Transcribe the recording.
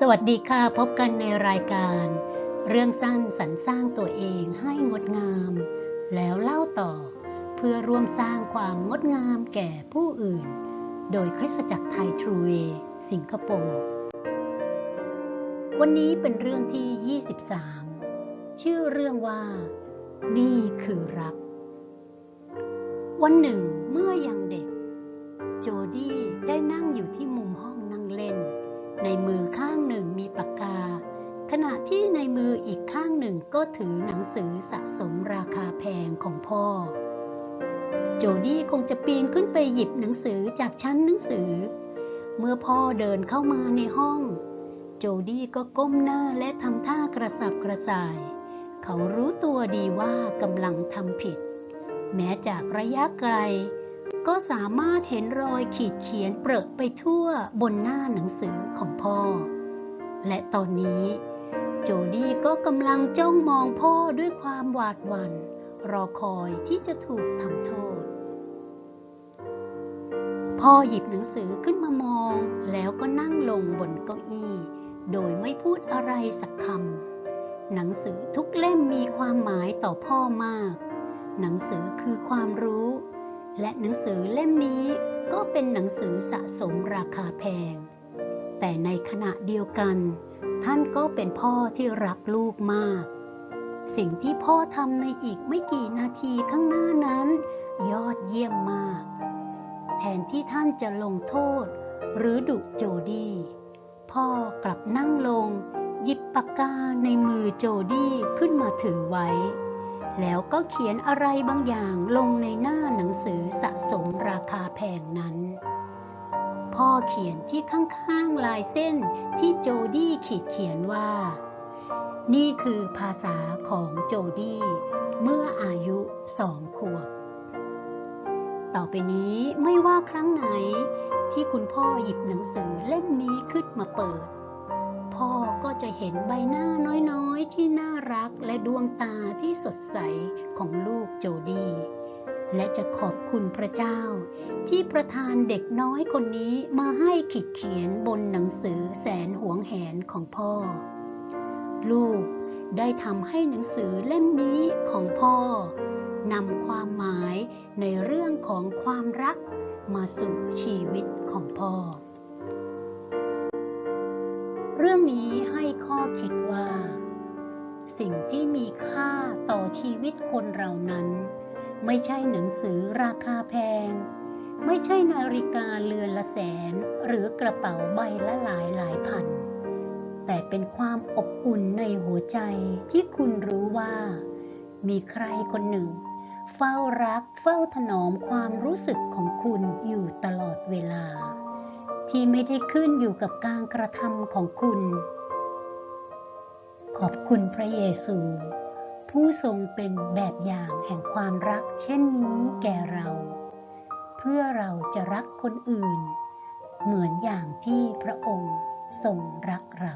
สวัสดีค่ะ พบกันในรายการ เรื่องสั้นสรรสร้างตัวเองให้งดงาม แล้วเล่าต่อ เพื่อร่วมสร้างความงดงามแก่ผู้อื่น โดยคริสตจักรไทยทรูเวสิงคโปร์วันนี้เป็นเรื่องที่ 23 ชื่อเรื่องว่า นี่คือรัก วันหนึ่งเมื่อยังเด็ก โจดี้ได้นั่งอยู่ที่มุมห้องนั่งเล่น ในมือ หนึ่งก็ถือหนังสือสะสมราคาแพงของพ่อ โจดี้คงจะปีนขึ้นไปหยิบหนังสือจากชั้นหนังสือ เมื่อพ่อเดินเข้ามาในห้อง โจดี้ก็ก้มหน้าและทำท่ากระสับกระส่าย เขารู้ตัวดีว่ากำลังทำผิด แม้จากระยะไกล ก็สามารถเห็นรอยขีดเขียนเปรอะไปทั่วบนหน้าหนังสือของพ่อ และตอนนี้ โจดี้ก็กำลังจ้องมองพ่อด้วยความหวาดหวัน่น รอคอยที่จะถูกทำโทษ พ่อหยิบหนังสือขึ้นมามอง แล้วก็นั่งลงบนเก้าอี้ โดยไม่พูดอะไรสักคำหนังสือทุกเล่มมีความหมายต่อพ่อมาก หนังสือคือความรู้ และหนังสือเล่มนี้ก็เป็นหนังสือสะสมราคาแพง แต่ในขณะเดียวกัน ท่านก็เป็นพ่อที่รักลูกมาก สิ่งที่พ่อทำในอีกไม่กี่นาทีข้างหน้านั้น ยอดเยี่ยมมาก แทนที่ท่านจะลงโทษ หรือดุโจดี้ พ่อกลับนั่งลง หยิบปากกาในมือโจดี้ขึ้นมาถือไว้ แล้วก็เขียนอะไรบางอย่างลงในหน้าหนังสือสะสมราคาแพงนั้น พ่อเขียนที่ข้างๆลายเส้น ที่โจดี้ขีดเขียนว่า นี่คือภาษาของโจดี้เมื่ออายุสองขวบ ต่อไปนี้ไม่ว่าครั้งไหนที่คุณพ่อหยิบหนังสือเล่มนี้ขึ้นมาเปิด พ่อก็จะเห็นใบหน้าน้อยๆ ที่น่ารักและดวงตาที่สดใสของลูกโจดี้ และจะขอบคุณพระเจ้า ที่ประทานเด็กน้อยคนนี้มาให้ขีดเขียนบนหนังสือแสนหวงแหนของพ่อ ลูกได้ทำให้หนังสือเล่มนี้ของพ่อนำความหมายในเรื่องของความรักมาสู่ชีวิตของพ่อ เรื่องนี้ให้ข้อคิดว่า สิ่งที่มีค่าต่อชีวิตคนเรานั้น ไม่ใช่หนังสือราคาแพง ไม่ใช่นาฬิกาเรือนละแสน หรือกระเป๋าใบละหลายหลายพัน แต่เป็นความอบอุ่นในหัวใจที่คุณรู้ว่า มีใครคนหนึ่ง เฝ้ารักเฝ้าถนอมความรู้สึกของคุณอยู่ตลอดเวลา ที่ไม่ได้ขึ้นอยู่กับการกระทำของคุณ ขอบคุณพระเยซู ผู้ทรงเป็นแบบอย่างแห่งความรักเช่นนี้แก่เรา เพื่อเราจะรักคนอื่น เหมือนอย่างที่พระองค์ทรงรักเรา